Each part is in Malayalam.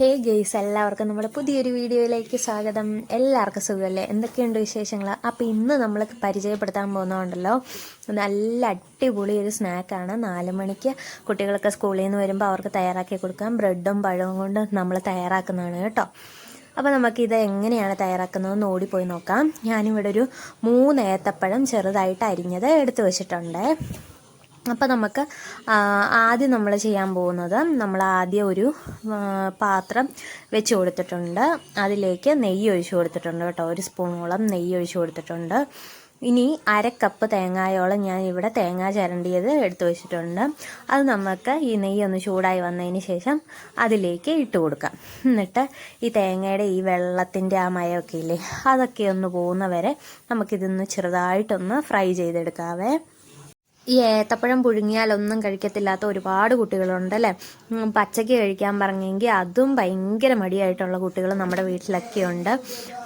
ഹേ ഗെയ്സ് എല്ലാവർക്കും നമ്മുടെ പുതിയൊരു വീഡിയോയിലേക്ക് സ്വാഗതം. എല്ലാവർക്കും സുഖമല്ലേ? എന്തൊക്കെയുണ്ട് വിശേഷങ്ങൾ അപ്പോൾ ഇന്ന് നമ്മൾ പരിചയപ്പെടുത്താൻ പോകുന്നതുണ്ടല്ലോ. നല്ല അടിപൊളി ഒരു സ്നാക്കാണ് നാല് മണിക്ക് കുട്ടികളൊക്കെ സ്കൂളിൽ നിന്ന് വരുമ്പോൾ അവർക്ക് തയ്യാറാക്കി കൊടുക്കാം. ബ്രെഡും പഴവും കൊണ്ട് നമ്മൾ തയ്യാറാക്കുന്നതാണ് കേട്ടോ. അപ്പോൾ നമുക്കിത് എങ്ങനെയാണ് തയ്യാറാക്കുന്നതെന്ന് ഓടിപ്പോയി നോക്കാം. ഞാനിവിടെ ഒരു മൂന്ന് ഏത്തപ്പഴം ചെറുതായിട്ട് അരിഞ്ഞത് എടുത്തു വെച്ചിട്ടുണ്ട്. അപ്പോൾ നമുക്ക് ആദ്യം നമ്മൾ ചെയ്യാൻ പോകുന്നത് നമ്മൾ ആദ്യം ഒരു പാത്രം വെച്ച് കൊടുത്തിട്ടുണ്ട്. അതിലേക്ക് നെയ്യ് ഒഴിച്ചു കൊടുത്തിട്ടുണ്ട് കേട്ടോ. ഒരു സ്പൂണോളം നെയ്യ് ഒഴിച്ചു കൊടുത്തിട്ടുണ്ട്. ഇനി അര കപ്പ് തേങ്ങായോളം ഞാൻ ഇവിടെ തേങ്ങ ചരണ്ടിയത് എടുത്തു വെച്ചിട്ടുണ്ട്. അത് നമുക്ക് ഈ നെയ്യ് ഒന്ന് ചൂടായി വന്നതിന് ശേഷം അതിലേക്ക് ഇട്ട് കൊടുക്കാം. എന്നിട്ട് ഈ തേങ്ങയുടെ ഈ വെള്ളത്തിന്റെ ആ മയമൊക്കെ ഇല്ലേ അതൊക്കെ ഒന്ന് പോകുന്ന വരെ നമുക്കിതൊന്ന് ചെറുതായിട്ടൊന്ന് ഫ്രൈ ചെയ്തെടുക്കാവേ. ഈ ഏത്തപ്പഴം പുഴുങ്ങിയാലൊന്നും കഴിക്കത്തില്ലാത്ത ഒരുപാട് കുട്ടികളുണ്ട് അല്ലേ പച്ചക്ക് കഴിക്കാൻ പറഞ്ഞെങ്കിൽ അതും ഭയങ്കര മടിയായിട്ടുള്ള കുട്ടികൾ നമ്മുടെ വീട്ടിലൊക്കെ ഉണ്ട്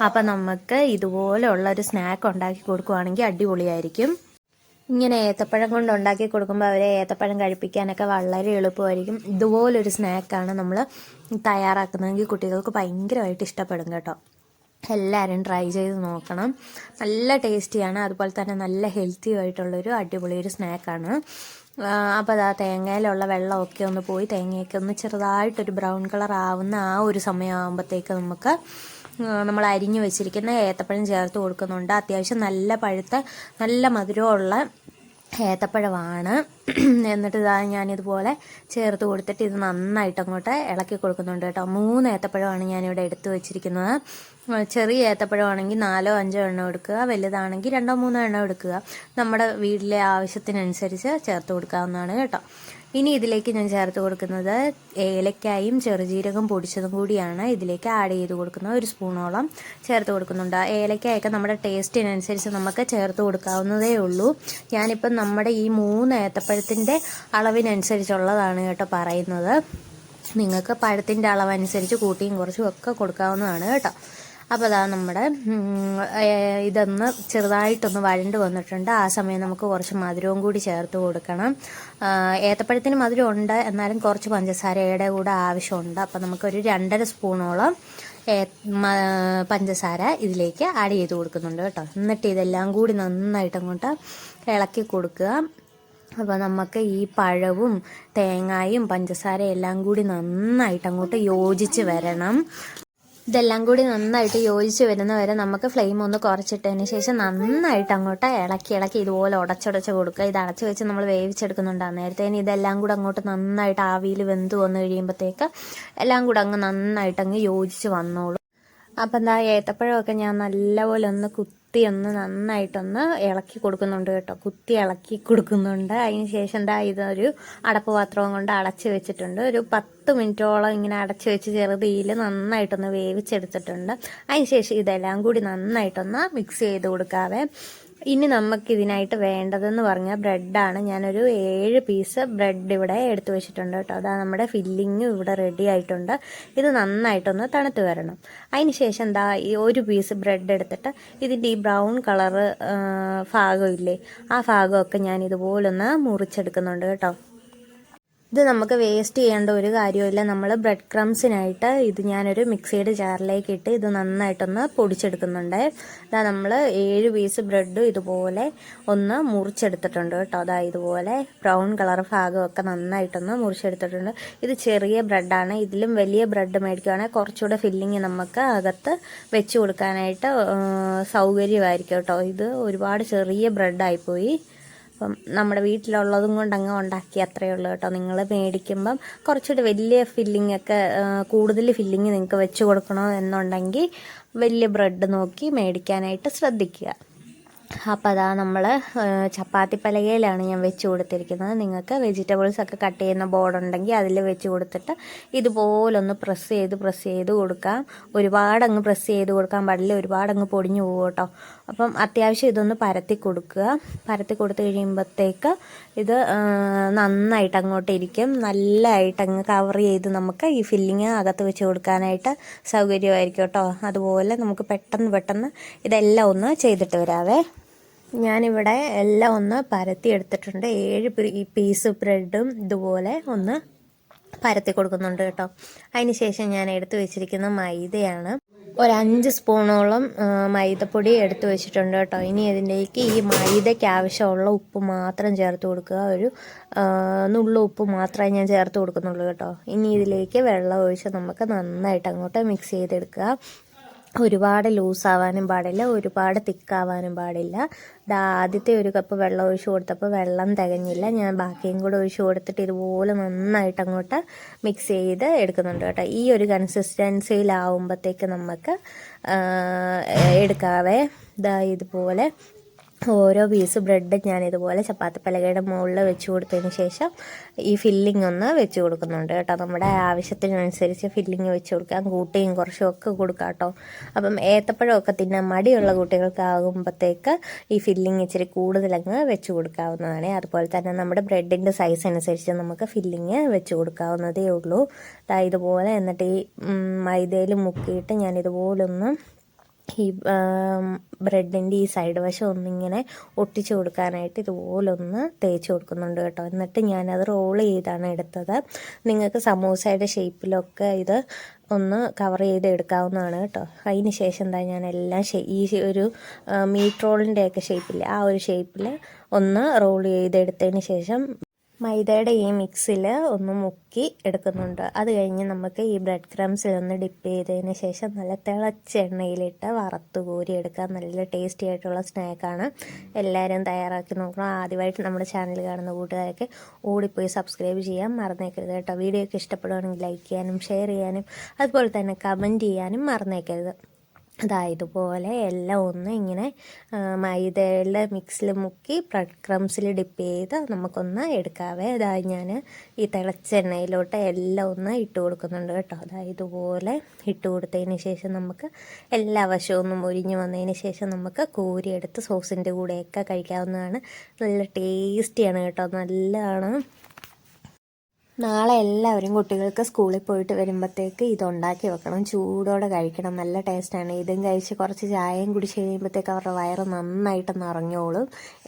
അപ്പം നമുക്ക് ഇതുപോലെയുള്ള ഒരു സ്നാക്ക് ഉണ്ടാക്കി കൊടുക്കുവാണെങ്കിൽ അടിപൊളിയായിരിക്കും. ഇങ്ങനെ ഏത്തപ്പഴം കൊണ്ട് ഉണ്ടാക്കി കൊടുക്കുമ്പോൾ അവരെ ഏത്തപ്പഴം കഴിപ്പിക്കാനൊക്കെ വളരെ എളുപ്പമായിരിക്കും. ഇതുപോലൊരു സ്നാക്കാണ് നമ്മൾ തയ്യാറാക്കുന്നതെങ്കിൽ കുട്ടികൾക്ക് ഭയങ്കരമായിട്ട് ഇഷ്ടപ്പെടും കേട്ടോ. എല്ലാവരും ട്രൈ ചെയ്ത് നോക്കണം. നല്ല ടേസ്റ്റിയാണ് അതുപോലെ തന്നെ നല്ല ഹെൽത്തി ആയിട്ടുള്ളൊരു അടിപൊളി ഒരു സ്നാക്കാണ് അപ്പോൾ അതാ തേങ്ങയിലുള്ള വെള്ളമൊക്കെ ഒന്ന് പോയി തേങ്ങയൊക്കെ ഒന്ന് ചെറുതായിട്ടൊരു ബ്രൗൺ കളർ ആവുന്ന ആ ഒരു സമയമാകുമ്പോഴത്തേക്ക് നമുക്ക് നമ്മൾ അരിഞ്ഞു വെച്ചിരിക്കുന്ന ഏത്തപ്പഴം ചേർത്ത് കൊടുക്കുന്നുണ്ട്. അത്യാവശ്യം നല്ല പഴുത്ത നല്ല മധുരമുള്ള ഏത്തപ്പഴമാണ്. എന്നിട്ട് ഇതാ ഞാനിതുപോലെ ചേർത്ത് കൊടുത്തിട്ട് ഇത് നന്നായിട്ട് അങ്ങോട്ട് ഇളക്കി കൊടുക്കുന്നുണ്ട് കേട്ടോ. മൂന്ന് ഏത്തപ്പഴമാണ് ഞാനിവിടെ എടുത്തു വെച്ചിരിക്കുന്നത്. ചെറിയ ഏത്തപ്പഴമാണെങ്കിൽ നാലോ അഞ്ചോ എണ്ണം എടുക്കുക വലുതാണെങ്കിൽ രണ്ടോ മൂന്നോ എണ്ണം എടുക്കുക. നമ്മുടെ വീട്ടിലെ ആവശ്യത്തിനനുസരിച്ച് ചേർത്ത് കൊടുക്കാവുന്നതാണ് കേട്ടോ. ഇനി ഇതിലേക്ക് ഞാൻ ചേർത്ത് കൊടുക്കുന്നത് ഏലക്കായും ചെറുജീരകം പൊടിച്ചതും കൂടിയാണ്. ഇതിലേക്ക് ആഡ് ചെയ്ത് കൊടുക്കുന്നത് ഒരു സ്പൂണോളം ചേർത്ത് കൊടുക്കുന്നുണ്ട്. ഏലക്കായൊക്കെ നമ്മുടെ ടേസ്റ്റിനനുസരിച്ച് നമുക്ക് ചേർത്ത് കൊടുക്കാവുന്നതേ ഉള്ളൂ. ഞാനിപ്പം നമ്മുടെ ഈ മൂന്ന് ഏത്തപ്പഴത്തിന്റെ അളവിനനുസരിച്ചുള്ളതാണ് കേട്ടോ പറയുന്നത്. നിങ്ങൾക്ക് പഴത്തിന്റെ അളവനുസരിച്ച് കൂട്ടിയും കുറച്ചും ഒക്കെ കൊടുക്കാവുന്നതാണ് കേട്ടോ. അപ്പോൾ അതാ നമ്മുടെ ഇതൊന്ന് ചെറുതായിട്ടൊന്ന് വഴണ്ട് വന്നിട്ടുണ്ട്. ആ സമയം നമുക്ക് കുറച്ച് മധുരവും കൂടി ചേർത്ത് കൊടുക്കണം. ഏത്തപ്പഴത്തിന് മധുരം ഉണ്ട്. എന്നാലും കുറച്ച് പഞ്ചസാരയുടെ കൂടെ ആവശ്യമുണ്ട്. അപ്പോൾ നമുക്കൊരു രണ്ടര സ്പൂണോളം പഞ്ചസാര ഇതിലേക്ക് ആഡ് ചെയ്ത് കൊടുക്കുന്നുണ്ട് കേട്ടോ. എന്നിട്ട് ഇതെല്ലാം കൂടി നന്നായിട്ട് അങ്ങോട്ട് ഇളക്കി കൊടുക്കുക. അപ്പോൾ നമുക്ക് ഈ പഴവും തേങ്ങായും പഞ്ചസാരയും എല്ലാം കൂടി നന്നായിട്ട് അങ്ങോട്ട് യോജിച്ച് വരണം. ഇതെല്ലാം കൂടി നന്നായിട്ട് യോജിച്ച് വരുന്ന വരെ നമുക്ക് ഫ്ലെയിം ഒന്ന് കുറച്ചിട്ടതിന് ശേഷം നന്നായിട്ട് അങ്ങോട്ട് ഇളക്കി ഇളക്കി ഇതുപോലെ ഉടച്ചുടച്ച് കൊടുക്കുക. ഇത് അടച്ചു വെച്ച് നമ്മൾ വേവിച്ചെടുക്കുന്നുണ്ടാകും നേരത്തെ ഇനി ഇതെല്ലാം കൂടെ അങ്ങോട്ട് നന്നായിട്ട് ആവിയിൽ വെന്ത് വന്നു കഴിയുമ്പോഴത്തേക്ക് എല്ലാം കൂടെ അങ്ങ് നന്നായിട്ട് അങ്ങ് യോജിച്ച് വന്നോളൂ. അപ്പം എന്താ ഏത്തപ്പഴമൊക്കെ ഞാൻ നല്ലപോലെ ഒന്ന് കുത്തി ഒന്ന് നന്നായിട്ടൊന്ന് ഇളക്കി കൊടുക്കുന്നുണ്ട് കേട്ടോ. കുത്തി ഇളക്കി കൊടുക്കുന്നുണ്ട്. അതിന് ശേഷം എന്താ ഇതൊരു അടപ്പ് പാത്രവും കൊണ്ട് അടച്ച് വെച്ചിട്ടുണ്ട്. ഒരു പത്ത് മിനിറ്റോളം ഇങ്ങനെ അടച്ച് വെച്ച് ചെറുതീയിൽ നന്നായിട്ടൊന്ന് വേവിച്ചെടുത്തിട്ടുണ്ട്. അതിന് ശേഷം ഇതെല്ലാം കൂടി നന്നായിട്ടൊന്ന് മിക്സ് ചെയ്ത് കൊടുക്കാവേ. ഇനി നമുക്ക് ഇതിനായിട്ട് വേണ്ടതെന്ന് പറഞ്ഞാൽ ബ്രെഡാണ്. ഞാനൊരു ഏഴ് പീസ് ബ്രെഡ് ഇവിടെ എടുത്തു വെച്ചിട്ടുണ്ട് കേട്ടോ. അതാ നമ്മുടെ ഫില്ലിങ് ഇവിടെ റെഡി ആയിട്ടുണ്ട്. ഇത് നന്നായിട്ടൊന്ന് തണുത്ത് വരണം. അതിന് ശേഷം എന്താ ഈ ഒരു പീസ് ബ്രെഡ് എടുത്തിട്ട് ഇതിന്റെ ഈ ബ്രൗൺ കളറ് ഭാഗമില്ലേ ആ ഭാഗമൊക്കെ ഞാൻ ഇതുപോലൊന്ന് മുറിച്ചെടുക്കുന്നുണ്ട് കേട്ടോ. ഇത് നമുക്ക് വേസ്റ്റ് ചെയ്യേണ്ട ഒരു കാര്യമില്ല നമ്മൾ ബ്രെഡ് ക്രംസിനായിട്ട് ഇത് ഞാനൊരു മിക്സിയുടെ ജാറിലേക്ക് ഇട്ട് ഇത് നന്നായിട്ടൊന്ന് പൊടിച്ചെടുക്കുന്നുണ്ട്. അതാ നമ്മൾ ഏഴ് പീസ് ബ്രെഡ് ഇതുപോലെ ഒന്ന് മുറിച്ചെടുത്തിട്ടുണ്ട് കേട്ടോ. അതാ ഇതുപോലെ ബ്രൗൺ കളർ ഭാഗമൊക്കെ നന്നായിട്ടൊന്ന് മുറിച്ചെടുത്തിട്ടുണ്ട്. ഇത് ചെറിയ ബ്രെഡാണ് ഇതിലും വലിയ ബ്രെഡ് മേടിക്കുകയാണെങ്കിൽ കുറച്ചുകൂടെ ഫില്ലിങ് നമുക്ക് അകത്ത് വെച്ച് കൊടുക്കാനായിട്ട് സൗകര്യമായിരിക്കും കേട്ടോ. ഇത് ഒരുപാട് ചെറിയ ബ്രെഡായിപ്പോയി അപ്പം നമ്മുടെ വീട്ടിലുള്ളതും കൊണ്ട് അങ്ങ് ഉണ്ടാക്കി അത്രയേ ഉള്ളൂ കേട്ടോ. നിങ്ങൾ മേടിക്കുമ്പം കുറച്ചുകൂടി വലിയ ഫില്ലിംഗ് ഒക്കെ കൂടുതൽ ഫില്ലിങ് നിങ്ങൾക്ക് വെച്ച് കൊടുക്കണോ എന്നുണ്ടെങ്കിൽ വലിയ ബ്രെഡ് നോക്കി മേടിക്കാനായിട്ട് ശ്രദ്ധിക്കുക. അപ്പോൾ അതാ നമ്മൾ ചപ്പാത്തി പലകയിലാണ് ഞാൻ വെച്ച് കൊടുത്തിരിക്കുന്നത്. നിങ്ങൾക്ക് വെജിറ്റബിൾസ് ഒക്കെ കട്ട് ചെയ്യുന്ന ബോർഡ് ഉണ്ടെങ്കിൽ അതിൽ വെച്ച് കൊടുത്തിട്ട് ഇതുപോലൊന്ന് പ്രസ് ചെയ്ത് പ്രസ് ചെയ്ത് കൊടുക്കാം. ഒരുപാട് അങ്ങ് പ്രസ് ചെയ്ത് കൊടുക്കാൻ പാടില്ല. ഒരുപാട് അങ്ങ് പൊടിഞ്ഞു പോകും കേട്ടോ. അപ്പം അത്യാവശ്യം ഇതൊന്ന് പരത്തി കൊടുക്കുക. പരത്തി കൊടുത്തു കഴിയുമ്പോഴത്തേക്ക് ഇത് നന്നായിട്ട് അങ്ങോട്ട് ഇരിക്കും. നല്ലതായിട്ട് അങ്ങ് കവർ ചെയ്ത് നമുക്ക് ഈ ഫില്ലിങ് അകത്ത് വെച്ച് കൊടുക്കാനായിട്ട് സൗകര്യമായിരിക്കും കേട്ടോ. അതുപോലെ നമുക്ക് പെട്ടെന്ന് പെട്ടെന്ന് ഇതെല്ലാം ഒന്ന് ചെയ്തിട്ട് വരാവേ. ഞാനിവിടെ എല്ലാം ഒന്ന് പരത്തി എടുത്തിട്ടുണ്ട്. ഏഴ് പീസ് ബ്രെഡും ഇതുപോലെ ഒന്ന് പരത്തി കൊടുക്കുന്നുണ്ട് കേട്ടോ. അതിന് ശേഷം ഞാൻ എടുത്തു വെച്ചിരിക്കുന്ന മൈദയാണ്. ഒരു അഞ്ച് സ്പൂണോളം മൈദപ്പൊടി എടുത്തു വെച്ചിട്ടുണ്ട് കേട്ടോ. ഇനി ഇതിലേക്ക് ഈ മൈദയ്ക്ക് ആവശ്യമുള്ള ഉപ്പ് മാത്രം ചേർത്ത് കൊടുക്കുക. ഒരു നുള്ളു ഉപ്പ് മാത്രമേ ഞാൻ ചേർത്ത് കൊടുക്കുന്നുള്ളൂ കേട്ടോ. ഇനി ഇതിലേക്ക് വെള്ളം ഒഴിച്ച് നമുക്ക് നന്നായിട്ട് അങ്ങോട്ട് മിക്സ് ചെയ്തെടുക്കുക. ഒരുപാട് ലൂസാവാനും പാടില്ല ഒരുപാട് തിക്കാവാനും പാടില്ല. ആദ്യത്തെ ഒരു കപ്പ് വെള്ളം ഒഴിച്ചു കൊടുത്തപ്പോൾ വെള്ളം തികഞ്ഞില്ല. ഞാൻ ബാക്കിയും കൂടെ ഒഴിച്ചു കൊടുത്തിട്ട് ഇതുപോലെ നന്നായിട്ട് അങ്ങോട്ട് മിക്സ് ചെയ്ത് എടുക്കുന്നുണ്ട് കേട്ടോ. ഈ ഒരു കൺസിസ്റ്റൻസിയിലാവുമ്പോഴത്തേക്ക് നമുക്ക് എടുക്കാവേ. ഇതാ ഇതുപോലെ ഓരോ പീസ് ബ്രെഡ് ഞാൻ ഇതുപോലെ ചപ്പാത്തി പലകയുടെ മുകളിൽ വെച്ച് കൊടുത്തതിന് ശേഷം ഈ ഫില്ലിംഗ് ഒന്ന് വെച്ച് കൊടുക്കുന്നുണ്ട് കേട്ടോ. നമ്മുടെ ആവശ്യത്തിനനുസരിച്ച് ഫില്ലിംഗ് വെച്ച് കൊടുക്കാം. കൂട്ടിയും കുറച്ചും ഒക്കെ കൊടുക്കാം കേട്ടോ. അപ്പം ഏത്തപ്പഴമൊക്കെ തിന്നാൻ മടിയുള്ള കുട്ടികൾക്കാകുമ്പോഴത്തേക്ക് ഈ ഫില്ലിംഗ് ഇച്ചിരി കൂടുതലങ്ങ് വെച്ച് കൊടുക്കാവുന്നതാണ്. അതുപോലെ തന്നെ നമ്മുടെ ബ്രെഡിന്റെ സൈസ് അനുസരിച്ച് നമുക്ക് ഫില്ലിങ് വെച്ച് കൊടുക്കാവുന്നതേ ഉള്ളൂ. ഇതുപോലെ എന്നിട്ട് ഈ മൈദയിൽ മുക്കിയിട്ട് ഞാൻ ഇതുപോലൊന്ന് ഈ ബ്രെഡിന്റെ ഈ സൈഡ് വശം ഒന്നിങ്ങനെ ഒട്ടിച്ചു കൊടുക്കാനായിട്ട് ഇതുപോലൊന്ന് തേച്ച് കൊടുക്കുന്നുണ്ട് കേട്ടോ. എന്നിട്ട് ഞാനത് റോൾ ചെയ്താണ് എടുത്തത്. നിങ്ങൾക്ക് സമൂസയുടെ ഷേപ്പിലൊക്കെ ഇത് ഒന്ന് കവർ ചെയ്ത് എടുക്കാവുന്നതാണ് കേട്ടോ. അതിന് ശേഷം എന്താ ഞാൻ എല്ലാം ഈ ഒരു മീറ്റ് റോളിന്റെയൊക്കെ ഷേപ്പിൽ ആ ഒരു ഷേപ്പിൽ ഒന്ന് റോൾ ചെയ്തെടുത്തതിന് ശേഷം മൈദയുടെ ഈ മിക്സിൽ ഒന്ന് മുക്കി എടുക്കുന്നുണ്ട്. അത് കഴിഞ്ഞ് നമുക്ക് ഈ ബ്രെഡ് ക്രംസിൽ ഒന്ന് ഡിപ്പ് ചെയ്തതിന് ശേഷം നല്ല തിളച്ച എണ്ണയിലിട്ട് വറുത്ത് കോരി എടുക്കാൻ നല്ല ടേസ്റ്റി ആയിട്ടുള്ള സ്നാക്കാണ് എല്ലാവരും തയ്യാറാക്കി നോക്കണം. ആദ്യമായിട്ട് നമ്മുടെ ചാനൽ കാണുന്ന കൂട്ടുകാരൊക്കെ ഓടിപ്പോയി സബ്സ്ക്രൈബ് ചെയ്യാൻ മറന്നേക്കരുത് കേട്ടോ. വീഡിയോ ഒക്കെ ഇഷ്ടപ്പെടുവാണെങ്കിൽ ലൈക്ക് ചെയ്യാനും ഷെയർ ചെയ്യാനും അതുപോലെ തന്നെ കമന്റ് ചെയ്യാനും മറന്നേക്കരുത്. അതായതുപോലെ എല്ലാം ഒന്ന് ഇങ്ങനെ മൈദയുടെ മിക്സിൽ മുക്കി ബ്രഡ് ക്രംസിൽ ഡിപ്പ് ചെയ്ത് നമുക്കൊന്ന് എടുക്കാവേ. അതായത് ഞാൻ ഈ തിളച്ച എണ്ണയിലോട്ട് എല്ലാം ഒന്ന് ഇട്ട് കൊടുക്കുന്നുണ്ട് കേട്ടോ. അതായത് ഇതുപോലെ ഇട്ട് കൊടുത്തതിന് ശേഷം നമുക്ക് എല്ലാ വശവും ഒന്ന് വന്നതിന് ശേഷം നമുക്ക് കോരിയെടുത്ത് സോസിന്റെ കൂടെയൊക്കെ കഴിക്കാവുന്നതാണ്. നല്ല ടേസ്റ്റിയാണ് കേട്ടോ. നല്ലതാണ്. നാളെ എല്ലാവരും കുട്ടികൾക്ക് സ്കൂളിൽ പോയിട്ട് വരുമ്പോഴത്തേക്ക് ഇതുണ്ടാക്കി വെക്കണം. ചൂടോടെ കഴിക്കണം. നല്ല ടേസ്റ്റാണ്. ഇതും കഴിച്ച് കുറച്ച് ചായയും കുടിച്ച് കഴിയുമ്പോഴത്തേക്ക് അവരുടെ വയറ് നന്നായിട്ട് നിറഞ്ഞോളും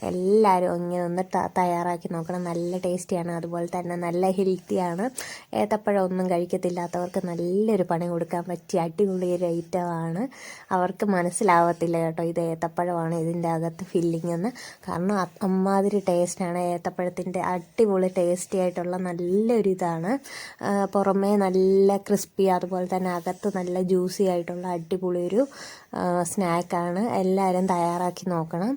എല്ലാവരും ഇങ്ങനെ ഒന്ന് തയ്യാറാക്കി നോക്കണം. നല്ല ടേസ്റ്റിയാണ്. അതുപോലെ തന്നെ നല്ല ഹെൽത്തിയാണ്. ഏത്തപ്പഴം ഒന്നും കഴിക്കത്തില്ലാത്തവർക്ക് നല്ലൊരു പണി കൊടുക്കാൻ പറ്റിയ അടിപൊളി ഒരു ഐറ്റമാണ് അവർക്ക് മനസ്സിലാവത്തില്ല കേട്ടോ ഇത് ഏത്തപ്പഴമാണ് ഇതിന്റെ അകത്ത് ഫില്ലിംഗ് എന്ന്. കാരണം അമ്മാതിരി ടേസ്റ്റാണ് ഏത്തപ്പഴത്തിന്റെ അടിപൊളി ടേസ്റ്റി ആയിട്ടുള്ള നല്ലൊരു ആ, പുറമേ നല്ല ക്രിസ്പി അതുപോലെ തന്നെ അകത്ത് നല്ല ജ്യൂസി ആയിട്ടുള്ള അടിപൊളി ഒരു സ്നാക്കാണ്. എല്ലാവരും തയ്യാറാക്കി നോക്കണം.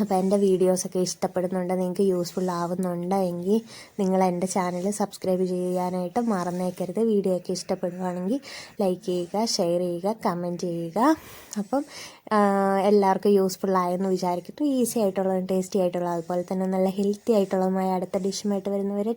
അപ്പോൾ എന്റെ വീഡിയോസൊക്കെ ഇഷ്ടപ്പെടുന്നുണ്ട് നിങ്ങൾക്ക് യൂസ്ഫുൾ ആവുന്നുണ്ട് എങ്കിൽ നിങ്ങൾ എന്റെ ചാനൽ സബ്സ്ക്രൈബ് ചെയ്യാനായിട്ട് മറന്നേക്കരുത്. വീഡിയോ ഒക്കെ ഇഷ്ടപ്പെടുവാണെങ്കിൽ ലൈക്ക് ചെയ്യുക ഷെയർ ചെയ്യുക കമന്റ് ചെയ്യുക. അപ്പം എല്ലാവർക്കും യൂസ്ഫുൾ ആയെന്ന് വിചാരിക്കുന്നു ഈസി ആയിട്ടുള്ളതും ടേസ്റ്റി ആയിട്ടുള്ളതും അതുപോലെ തന്നെ നല്ല ഹെൽത്തി ആയിട്ടുള്ളതുമായ അടുത്ത ഡിഷുമായിട്ട് വരുന്നവരെ